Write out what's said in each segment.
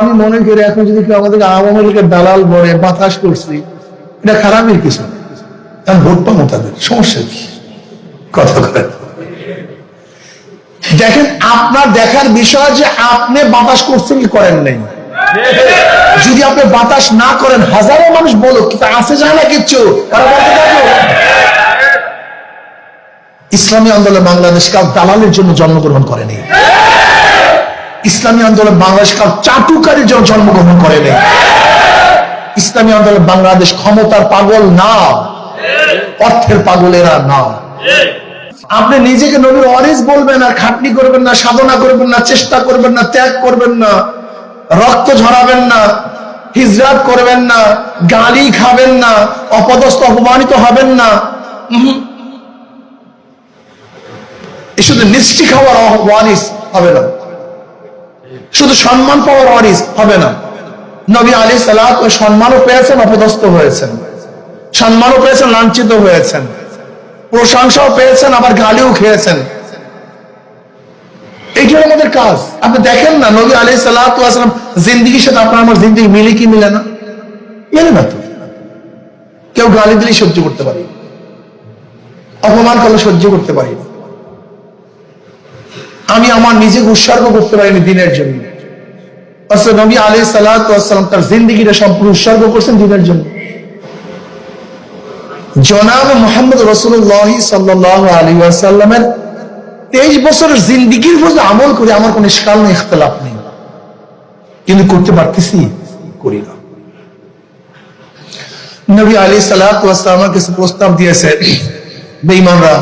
আমি মনে করি এখন যদি কেউ আমাদের আওয়ামী লীগের দালাল বলে, বাতাস করছি, এটা খারাপের কিছু কারণ ভোট পাবো তাদের, সমস্যা কি? কথা করে দেখেন, আপনার দেখার বিষয় যে আপনি বাতাস করছেন কি করেন নাই? যদি আপনি বাতাস না করেন, হাজারো মানুষ বলো আসে যায় না কিচ্ছু। ইসলামী আন্দোলন বাংলাদেশ কাউ দালালের জন্য জন্মগ্রহণ করেনি। ইসলামী আন্দোলন বাংলাদেশ কাউ চাটুকারের জন্য জন্মগ্রহণ করেনি ইসলামী আন্দোলন বাংলাদেশ ক্ষমতার পাগল না। অর্থের পাগলেরা না। আপনি নিজেকে নবীর অরিস বলবেন আর খাটনি করবেন না, সাধনা করবেন না, চেষ্টা করবেন না, ত্যাগ করবেন না, রক্ত ঝরাবেন না, হিজরাত করবেন না, গালি খাবেন না, অপদস্থ, অপমানিত হবেন না। এ শুধু মিষ্টি খাওয়ার ওয়ারিস হবে না। শুধু সম্মান পাওয়ার ওয়ারিস হবে না। নবী আলী সালাত ওই সম্মানও পেয়েছেন, অপদস্থ হয়েছেন। সম্মানও পেয়েছেন, লাঞ্ছিত হয়েছেন। প্রশংসাও পেয়েছেন, আবার গালিও খেয়েছেন। এইটাই আমাদের কাজ, আপনি দেখেন না, নবী আলী সাল্লাম জিন্দিগির সাথে আপনার আমার জিন্দিগি মিলে কি মিলে না? মিলে না তো। কেউ গালি দিলেই সহ্য করতে পারি। অপমান করলে সহ্য করতে পারি না। আমি আমার নিজেকে উৎসর্গ করতে পারিনি দিনের জন্য। নবী আলী সাল্লাম তার জিন্দিগিটা সম্পূর্ণ উৎসর্গ করছেন দিনের জন্য। জনাব মোহাম্মদ রসুল্লাহ সাল্লাহ আলী আসাল্লামের তেইশ বছরের জিন্দিগির উপর যে আমল করি, আমার কোনো ইস্কাল নেই, ইখতলাফ নেই। কিন্তু করতে পারতেছি, করি না। নবী আলী সাল্লাহামের কিছু প্রস্তাব দিয়েছে। বেঈমানরা,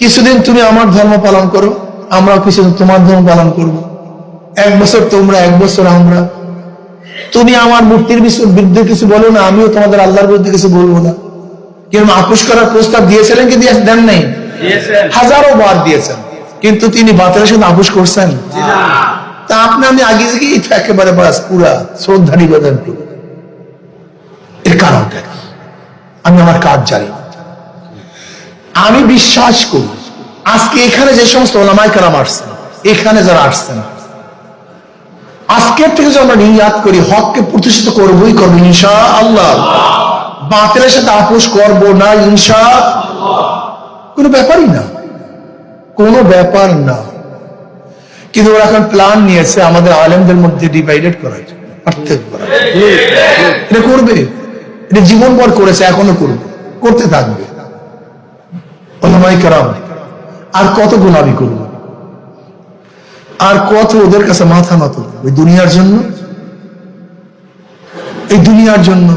কিছুদিন তুমি আমার ধর্ম পালন করো। আমরা কিছুদিন তোমার ধর্ম পালন করব। এক বছর তোমরা এক বছর আমরা। তুমি আমার মূর্তির বিরুদ্ধে কিছু বলো না আমিও তোমাদের আল্লাহর বিরুদ্ধে কিছু বলব না। কিন্তু আপোষ করার প্রস্তাব দিয়েছিলেন কি দেন নাই? হাজারো বার দিয়েছেন। কিন্তু তিনি বাতিলের সাথে আপোষ করছেন? তা আপনি আমি আগে থেকেই তো একেবারে বাস পুরা শ্রদ্ধা নিবেদন করি। এর কারণটা আমি আমার কাজ জানি। আমি বিশ্বাস করি আজকে এখানে যে সমস্ত ওলামাই কারাম আসছেন, এখানে যারা আসছেন, আজকের থেকে যদি আমরা নিয়াত করি, হককে প্রতিষ্ঠিত করবোই করব ইনশা আল্লাহ বাতিলের সাথে আপোষ করব না ইনশা কোনো ব্যাপারই না। কোনো ব্যাপার না। কিন্তু ওরা এখন প্ল্যান নিয়েছে, আমাদের আলেমদের মধ্যে ডিভাইডেড করার পার্থক্য জন্য। এটা করবে। এটা জীবনভর করেছে, এখনও করবে। করতে থাকবে। ওলামাই কারাম। আর কত গোলামি করবে? আর কত ওদের কাছে মাথা নত? ওই দুনিয়ার জন্য? এই দুনিয়ার জন্য?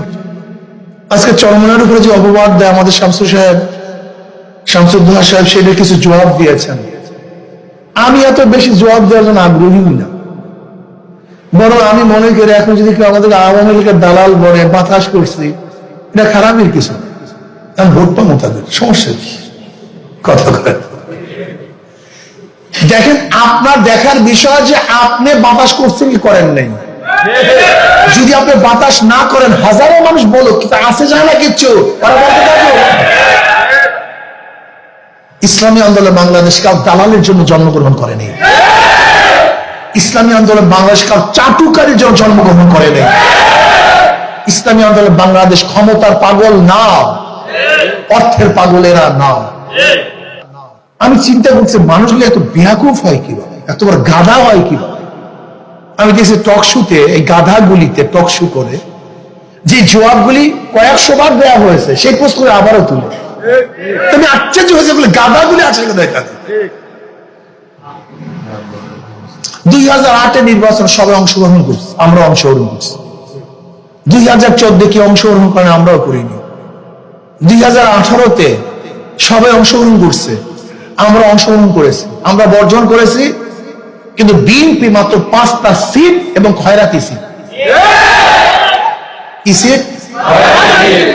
আজকে চরমনার উপরে যে অপবাদ দেয় আমাদের শামসু সাহেব শামসুদ্দোহা সাহেব সেটা কিছু জবাব দিয়েছেন। আমি এত বেশি জবাব দেওয়ার জন্য আগ্রহী না। বরং আমি মনে করি এখন যদি কেউ আমাদের আওয়ামী লীগের দালাল বলে, বাতাস করছি, এটা খারাপের কিছু। কারণ ভোট পাবো তাদের, সমস্যা কি? কথা করে দেখেন, আপনার দেখার বিষয় যে আপনি বাতাস করছেন কি করেন নাই? যদি আপনি বাতাস না করেন, হাজারো মানুষ বলো আসে যায় না কিচ্ছু। ইসলামী আন্দোলন বাংলাদেশ কাউ দালালের জন্য জন্মগ্রহণ করেনি। ইসলামী আন্দোলন বাংলাদেশ কাউ চাটুকারের জন্য জন্মগ্রহণ করেনি। ইসলামী আন্দোলন বাংলাদেশ ক্ষমতার পাগল না। অর্থের পাগলেরা না। আমি চিন্তা করছি, মানুষগুলো এত বেয়াকুফ হয় কীভাবে? এত বড় গাধা হয় কীভাবে? আমি দেখছি টক শুতে এই গাধাগুলিতে টক শু করে, যে জবাবগুলি কয়েকশো বার দেওয়া হয়েছে, সেই প্রশ্ন আবারও তুলে। তুমি আশ্চর্য হয়েছে বলে গাদাগুলি আছে এখানে? দুই হাজার আটে নির্বাচন সবাই অংশগ্রহণ করছে, আমরা অংশগ্রহণ করছি। দুই হাজার চোদ্দে কি অংশগ্রহণ করেন, আমরাও করিনি। দুই হাজার আঠারোতে সবাই অংশগ্রহণ করছে। আমরা অংশগ্রহণ করেছি, আমরা বর্জন করেছি, কিন্তু বিএনপি মাত্র পাঁচটা সিট এবং খয়রাতি সিট।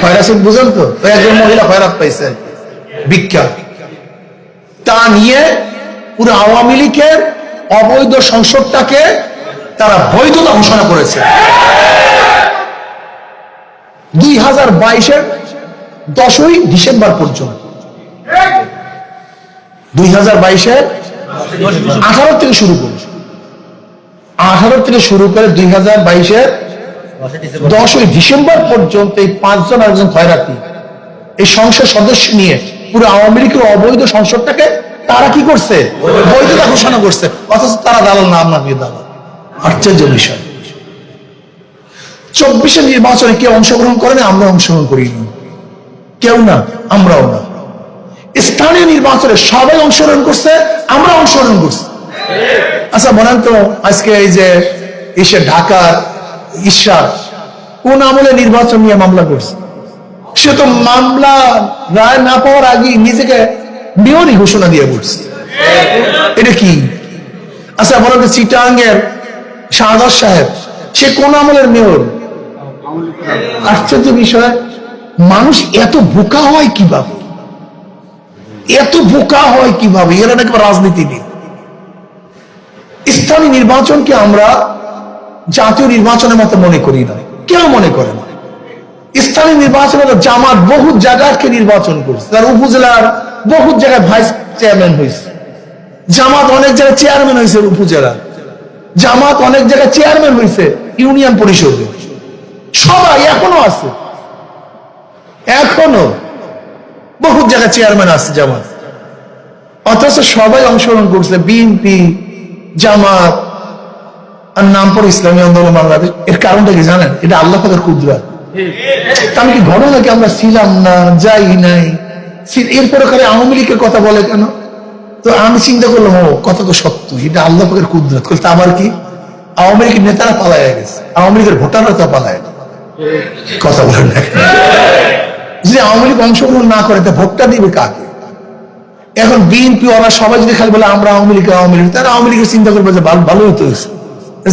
খয়রাত সিট? বুঝেন তো একজন মহিলা খয়রাত পাইছে। বিখ্যাত। তা নিয়ে পুরো আওয়ামী লীগের অবৈধ সংসদটাকে তারা বৈধতা ঘোষণা করেছে। দুই হাজার বাইশের দশই ডিসেম্বর পর্যন্ত। দুই হাজার থেকে শুরু করছে আঠারো থেকে শুরু করে দুই হাজার বাইশের দশই ডিসেম্বর পর্যন্ত এই পাঁচজন একজন খয়রাতি এই সংসদ সদস্য নিয়ে পুরো আওয়ামী লীগের অবৈধ সংসদটাকে তারা কি করছে? বৈধতা ঘোষণা করছে। অথচ তারা দালাল না আপনার দালাল। আশ্চর্য বিষয়। চব্বিশে নির্বাচনে কেউ অংশগ্রহণ করে না, আমরা অংশগ্রহণ করিনি। কেউ না, আমরাও না। স্থানীয় নির্বাচনে সবাই অংশগ্রহণ করছে, আমরা অংশগ্রহণ করছি। আচ্ছা বলেন তো আজকে এই যে এসে ঢাকার ঈশ্বর কোন আমলে নির্বাচন নিয়ে মামলা করছে? সে তো মামলা রায় না পাওয়ার আগে নিজেকে মেয়রই ঘোষণা দিয়ে বলছে। এটা কি? আচ্ছা বলেন তো চিটাঙ্গের শাহাদ সাহেব, সে কোন আমলের মেয়র? আশ্চর্য বিষয়, মানুষ এত বোকা হয় কীভাবে? এত বোকা হয় কীভাবে? এরা নাকি রাজনীতিবিদ স্থানীয় নির্বাচনকে আমরা জাতীয় নির্বাচনের মতো মনে করি না। কেউ মনে করে না? স্থানীয় নির্বাচন জামাত বহু জায়গাকে নির্বাচন করছে। তার উপজেলার বহু জায়গায় ভাইস চেয়ারম্যান হয়েছে। জামাত অনেক জায়গায় চেয়ারম্যান হয়েছে উপজেলা। জামাত অনেক জায়গায় চেয়ারম্যান হয়েছে ইউনিয়ন পরিষদে। সবাই এখনও আছে। এখনও জায়গায় চেয়ারম্যান আছে জামাত। অথচ সবাই অংশগ্রহণ করছে, বিএনপি, জামাত, আর নাম পর ইসলামী আন্দোলন বাংলাদেশ। এর কারণটা কি জানেন? এটা আল্লাহ পাকের কুদরা আমি কি ঘটনা কি আমরা ছিলাম না, যাই নাই? এরপরে করে আওয়ামী লীগের কথা বলে কেন? তো আমি চিন্তা করলাম, ও, কথা তো সত্য, এটা আল্লাহ পাকের কুদরত। বলতে আবার কি? আওয়ামী লীগের নেতারা পালায় গেছে, আওয়ামী লীগের ভোটাররা তো পালায় কথা বলেন না। যদি আওয়ামী লীগ অংশগ্রহণ না করে, তা ভোটটা দিবে কাকে? এখন বিএনপি ওরা সবাই যদি খালি বলে, আমরা আওয়ামী লীগ আওয়ামী লীগ তারা আওয়ামী লীগের চিন্তা করবে যে ভালো, ভালোই তো হয়েছে।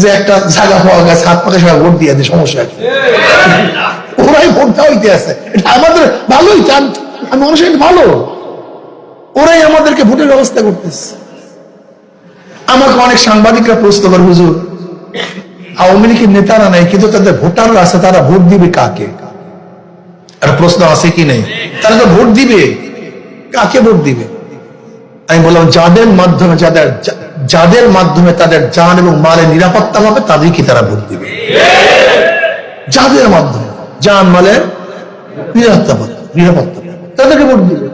যে একটা জায়গা পাওয়া গেছে, হাত পাতে সবাই ভোট দিয়ে সমস্যা? ওরাই ভোটটা হইতে আছে। এটা আমাদের ভালোই চান আমি মানুষের ভালো। ওরাই আমাদেরকে ভোটের ব্যবস্থা করতেছে। আমাকে অনেক সাংবাদিকরা প্রশ্ন করে, হুজুর, আওয়ামী লীগের নেতারা নাই, কিন্তু তাদের ভোটাররা আছে, তারা ভোট দিবে কাকে? একটা প্রশ্ন আছে কি নেই? তারা তো ভোট দিবে। কাকে ভোট দিবে? আমি বললাম, যাদের মাধ্যমে, যাদের যাদের মাধ্যমে তাদের যান এবং মালের নিরাপত্তা হবে তাদেরকে তারা ভোট দিবে। যাদের মাধ্যমে যান, মালের নিরাপত্তা নিরাপত্তা তাদেরকে ভোট দিবে।